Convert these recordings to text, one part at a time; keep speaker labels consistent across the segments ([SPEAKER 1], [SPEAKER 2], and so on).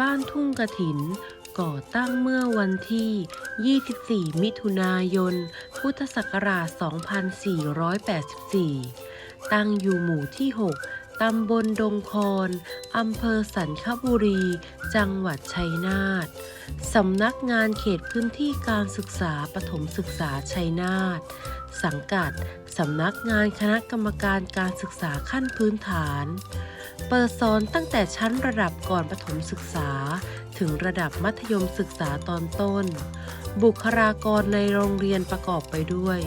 [SPEAKER 1] บ้านทุ่งกระถิน ก่อตั้งเมื่อวันที่ 24 มิถุนายน พุทธศักราช 2484 ตั้งอยู่หมู่ที่ 6 ตำบลดงคอนอำเภอสันคบุรี จังหวัดชัยนาท สำนักงานเขตพื้นที่การศึกษาปฐมศึกษาชัยนาท สังกัด สำนักงานคณะกรรมการการศึกษาขั้นพื้นฐาน เปิดสอนตั้งแต่ชั้นระดับก่อนประถมศึกษา ถึงระดับมัธยมศึกษาตอนต้น บุคลากรในโรงเรียนประกอบไปด้วย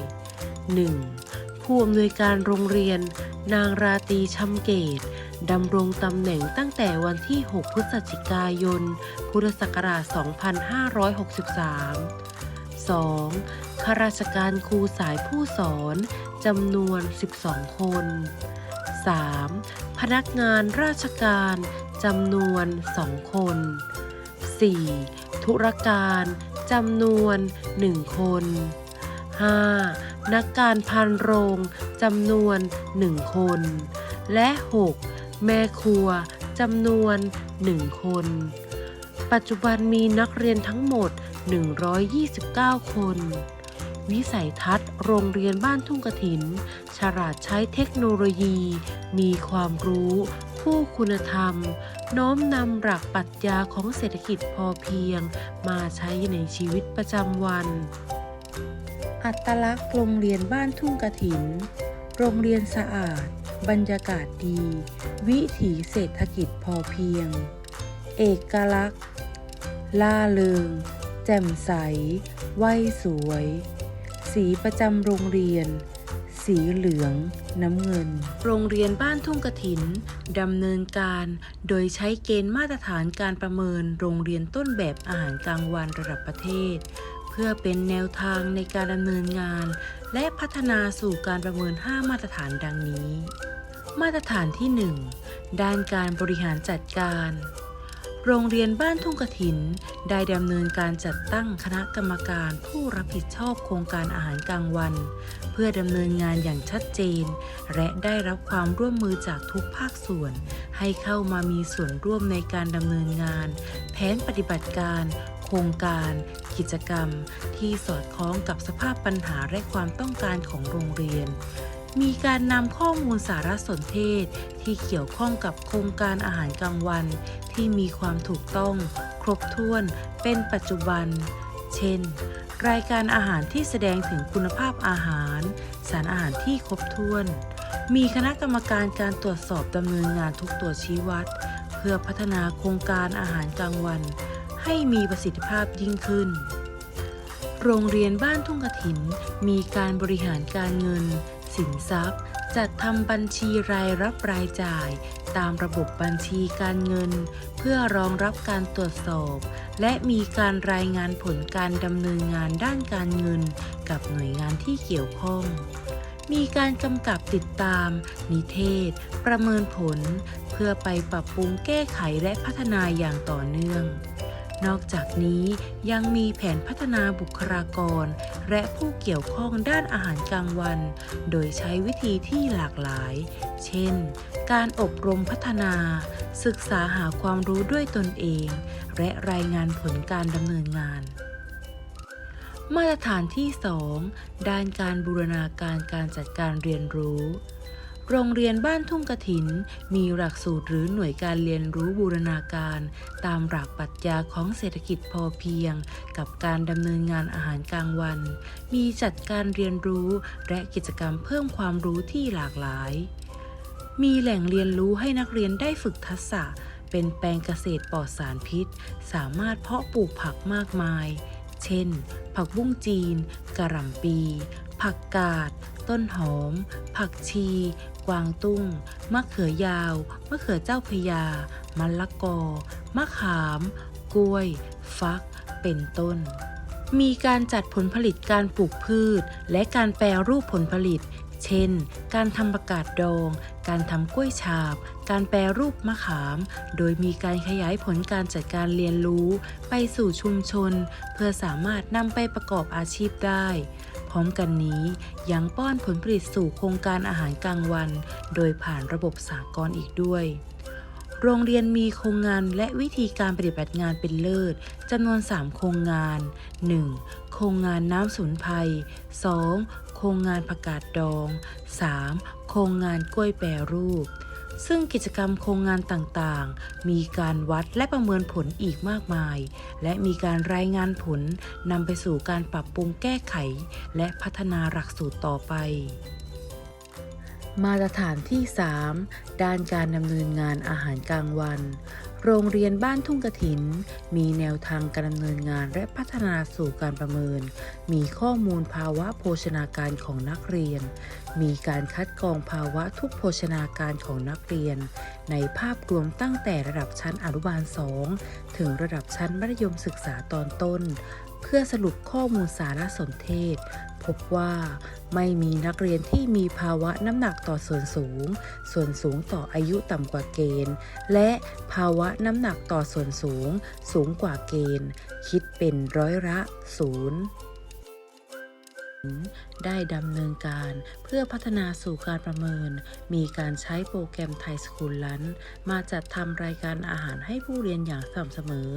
[SPEAKER 1] 1. ผู้อำนวยการโรงเรียน นางราตีชำเกตดำรงตำแหน่งตั้งแต่วันที่ 6 พฤศจิกายน พุทธศักราช 2563 2. ข้าราชการครูสายผู้สอนจำนวน 12 คน 3. พนักงานราชการจำนวน 2 คน 4. ธุรการจำนวน 1 คน 5. นักการพันโรงจำนวน 1 คน และ 6. แม่ครัวจำนวน 1 คน ปัจจุบันมีนักเรียนทั้งหมด 129 คน วิสัยทัศน์โรงเรียนบ้านทุ่งกระถิน ฉลาดใช้เทคโนโลยี มีความรู้ คู่คุณธรรม น้อมนำหลักปรัชญาของเศรษฐกิจพอเพียง มาใช้ในชีวิตประจำวัน อัตลักษณ์โรงเรียนบ้านทุ่งกระถิน โรงเรียนสะอาด บรรยากาศดี วิถีเศรษฐกิจพอเพียง เอกลักษณ์ ล่าเริง แจ่มใสไหวสวย สีประจำโรงเรียน สีเหลือง น้ำเงิน โรงเรียนบ้านทุ่งกระถินดำเนินการโดยใช้เกณฑ์มาตรฐานการประเมินโรงเรียนต้นแบบอาหารกลางวันระดับประเทศ เพื่อเป็นแนวทางในการดำเนินงาน และพัฒนาสู่การประเมิน 5 มาตรฐานดังนี้ มาตรฐานที่ 1 ด้านการบริหารจัดการ โรงเรียนบ้านทุ่งกระถิน ได้ดำเนินการจัดตั้งคณะกรรมการผู้รับผิดชอบโครงการอาหารกลางวัน เพื่อดำเนินงานอย่างชัดเจน และได้รับความร่วมมือจากทุกภาคส่วน ให้เข้ามามีส่วนร่วมในการดำเนินงาน แผนปฏิบัติการ โครงการ กิจกรรม ที่สอดคล้องกับสภาพปัญหาและความต้องการของโรงเรียน มีการนำข้อมูลสารสนเทศที่เกี่ยวข้องกับโครงการอาหารกลางวัน ที่มีความถูกต้อง ครบถ้วน เป็นปัจจุบัน เช่น รายการอาหารที่แสดงถึงคุณภาพอาหาร สารอาหารที่ครบถ้วน มีคณะกรรมการการตรวจสอบดำเนินงานทุกตัวชี้วัด เพื่อพัฒนาโครงการอาหารกลางวัน ให้มีประสิทธิภาพยิ่งขึ้น โรงเรียนบ้านทุ่งกระถิน มีการบริหารการเงิน สินทรัพย์ จัดทำบัญชีรายรับรายจ่าย ตามระบบบัญชีการเงิน เพื่อรองรับการตรวจสอบ และมีการรายงานผลการดำเนินงานด้านการเงิน กับหน่วยงานที่เกี่ยวข้องมีการกำกับติดตาม นิเทศ ประเมินผล เพื่อไปปรับปรุงแก้ไขและพัฒนาอย่างต่อเนื่อง นอกจากนี้ยังมีแผนพัฒนาบุคลากร และผู้เกี่ยวข้องด้านอาหารกลางวัน โดยใช้วิธีที่หลากหลาย เช่น การอบรมพัฒนา ศึกษาหาความรู้ด้วยตนเอง และรายงานผลการดำเนินงานมาตรฐานที่ 2 ด้านการบูรณาการการจัดการเรียนรู้ โรงเรียนบ้านทุ่งกระถิน มีหลักสูตรหรือหน่วยการเรียนรู้บูรณาการ ตามหลักปรัชญาของเศรษฐกิจพอเพียง กับการดำเนินงานอาหารกลางวัน มีจัดการเรียนรู้และกิจกรรมเพิ่มความรู้ที่หลากหลาย มีแหล่งเรียนรู้ให้นักเรียนได้ฝึกทักษะ เป็นแปลงเกษตรปลอดสารพิษ สามารถเพาะปลูกผักมากมาย เช่น ผักบุ้งจีน กระหล่ำปี ผักกาดต้นหอม ผักชี กวางตุ้ง มะเขือยาว มะเขือเจ้าพยามะละกอ มะขาม กล้วย ฟัก เป็นต้น มีการจัดผลผลิตการปลูกพืช และการแปรรูปผลผลิต เช่น การทำประกาศดอง การทำกล้วยฉาบ การแปรรูปมะขาม โดยมีการขยายผลการจัดการเรียนรู้ ไปสู่ชุมชน เพื่อสามารถนำไปประกอบอาชีพได้ ร้อมกันนี้ยังป้อนผลผลิตสู่โครงการอาหารกลางวัน โดยผ่านระบบสากลอีกด้วย โรงเรียนมีโครงงานและวิธีการปฏิบัติงานเป็นเลิศจำนวน 3 โครงงาน 1. โครงงานน้ำสมุนไพร 2. โครงงานผักกาดดอง 3. โครงงานกล้วยแปรรูป ซึ่งกิจกรรมโครงงานต่างๆ มีการวัดและประเมินผลอีกมากมาย และมีการรายงานผลนำไปสู่การปรับปรุงแก้ไข และพัฒนาหลักสูตรต่อไป มาตรฐานที่ 3 ด้านการดำเนินงานอาหารกลางวัน โรงเรียนบ้านทุ่งกระถิน มีแนวทางการดำเนินงานและพัฒนาสู่การประเมิน มีข้อมูลภาวะโภชนาการของนักเรียน มีการคัดกรองภาวะทุกโภชนาการของนักเรียน ในภาพรวมตั้งแต่ระดับชั้นอนุบาล 2 ถึงระดับชั้นมัธยมศึกษาตอนต้น เพื่อสรุปข้อมูลสารสนเทศ พบว่าไม่มีนักเรียนที่มีภาวะน้ำหนักต่อส่วนสูง ส่วนสูงต่ออายุต่ำกว่าเกณฑ์ และภาวะน้ำหนักต่อส่วนสูง สูงกว่าเกณฑ์ คิดเป็นร้อยละศูนย์ได้ดำเนินการเพื่อพัฒนาสู่การประเมิน มีการใช้โปรแกรมไทยสคูลลันมาจัดทำรายการอาหารให้ผู้เรียนอย่างสม่ำเสมอ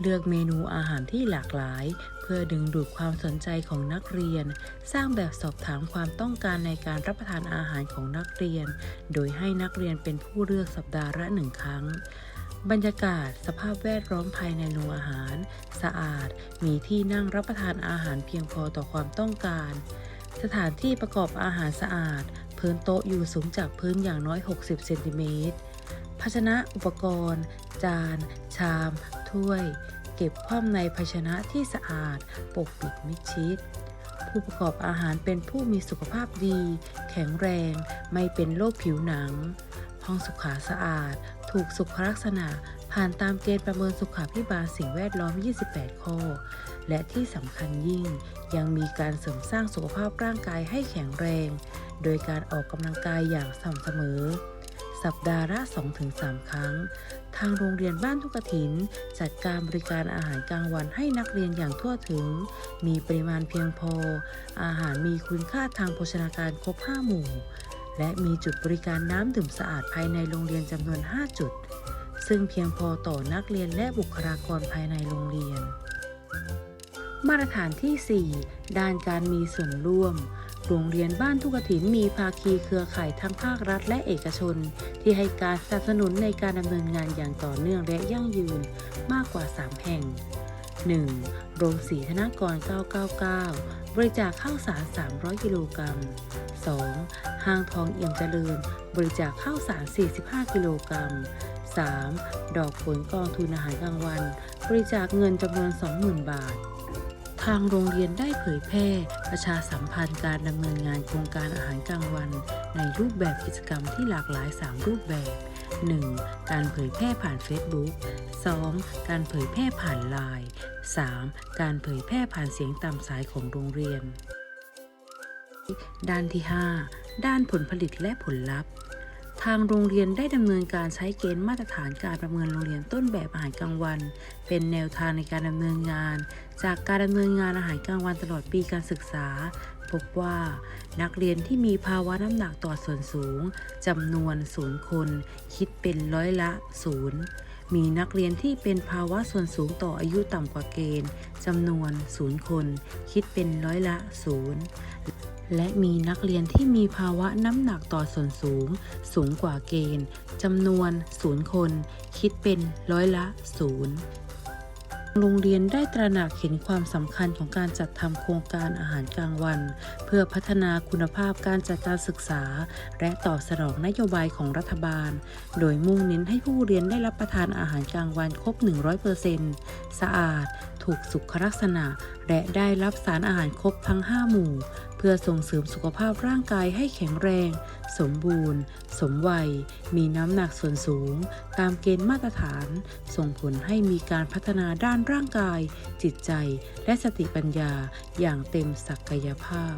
[SPEAKER 1] เลือกเมนูอาหารที่หลากหลาย เพื่อดึงดูดความสนใจของนักเรียน สร้างแบบสอบถามความต้องการในการรับประทานอาหารของนักเรียน โดยให้นักเรียนเป็นผู้เลือกสัปดาห์ละหนึ่งครั้ง บรรยากาศสภาพแวดล้อมภายในโรงอาหาร สะอาด มีที่นั่งรับประทานอาหารเพียงพอต่อความต้องการ สถานที่ประกอบอาหารสะอาด พื้นโต๊ะอยู่สูงจากพื้นอย่างน้อย 60 เซนติเมตรภาชนะอุปกรณ์ จาน ชาม ถ้วย เก็บคว่ำในภาชนะที่สะอาด ปกปิดมิดชิด ผู้ประกอบอาหารเป็นผู้มีสุขภาพดี แข็งแรง ไม่เป็นโรคผิวหนัง ห้องสุขาสะอาด ถูกสุขลักษณะ ผ่านตามเกณฑ์ประเมินสุขาพิบาลสิ่งแวดล้อม 28 ข้อ และที่สำคัญยิ่ง ยังมีการเสริมสร้างสุขภาพร่างกายให้แข็งแรง โดยการออกกำลังกายอย่างสม่ำเสมอ สัปดาห์ละ 2-3 ครั้ง ทางโรงเรียนบ้านทุกถิน จัดการบริการอาหารกลางวันให้นักเรียนอย่างทั่วถึง มีปริมาณเพียงพอ อาหารมีคุณค่าทางโภชนาการครบ 5 หมู่ และมีจุดบริการน้ำดื่มสะอาดภายในโรงเรียนจำนวน 5 จุด ซึ่งเพียงพอต่อนักเรียนและบุคลากรภายในโรงเรียน มาตรฐานที่ 4 ด้านการมีส่วนร่วมโรงเรียนบ้านทุกกถินมีภาคีเครือข่ายทั้งภาครัฐและเอกชน ที่ให้การสนับสนุนในการดำเนินงานอย่างต่อเนื่องและยั่งยืนมากกว่า 3 แห่ง 1. โรงสีธนากร 999 บริจาคข้าวสาร 300 กิโลกรัม 2. ห้างทองเอี่ยมเจริญ บริจาคข้าวสาร 45 กิโลกรัม 3. ดอกผลกองทุนอาหารกลางวัน บริจาคเงินจำนวน 20,000 บาท ทางโรงเรียนได้เผยแพร่ ประชาสัมพันธ์การดำเนินงานโครงการอาหารกลางวัน ในรูปแบบกิจกรรมที่หลากหลาย 3 รูปแบบ 1. การเผยแพร่ผ่าน Facebook 2. การเผยแพร่ผ่านไลน์ 3. การเผยแพร่ผ่านเสียงตามสายของโรงเรียน ด้านที่ 5 ด้านผลผลิตและผลลัพธ์ ทางโรงเรียนได้ดำเนินการใช้เกณฑ์มาตรฐานการประเมินโรงเรียนต้นแบบอาหารกลางวัน เป็นแนวทางในการดำเนินงาน จากการดำเนินงานอาหารกลางวันตลอดปีการศึกษา พบว่านักเรียนที่มีภาวะน้ำหนักต่อส่วนสูงจำนวนศูนย์คน คิดเป็นร้อยละศูนย์มีนักเรียนที่เป็นภาวะส่วนสูงต่ออายุต่ำกว่าเกณฑ์จำนวนศูนย์คน คิดเป็นร้อยละศูนย์ และมีนักเรียนที่มีภาวะน้ำหนักต่อส่วนสูง สูงกว่าเกณฑ์จำนวนศูนย์คน คิดเป็นร้อยละศูนย์โรงเรียนได้ตระหนักเห็นความสำคัญของการจัดทำโครงการอาหารกลางวัน เพื่อพัฒนาคุณภาพการจัดการศึกษา และตอบสนองนโยบายของรัฐบาล โดยมุ่งเน้นให้ผู้เรียนได้รับประทานอาหารกลางวันครบ 100%สะอาด ถูกสุขลักษณะ และได้รับสารอาหารครบทั้ง 5 หมู่ พื่อส่งเสริมสุขภาพร่างกายให้แข็งแรง สมบูรณ์ สมวัย มีน้ำหนักส่วนสูง ตามเกณฑ์มาตรฐาน ส่งผลให้มีการพัฒนาด้านร่างกาย จิตใจ และสติปัญญาอย่างเต็มศักยภาพ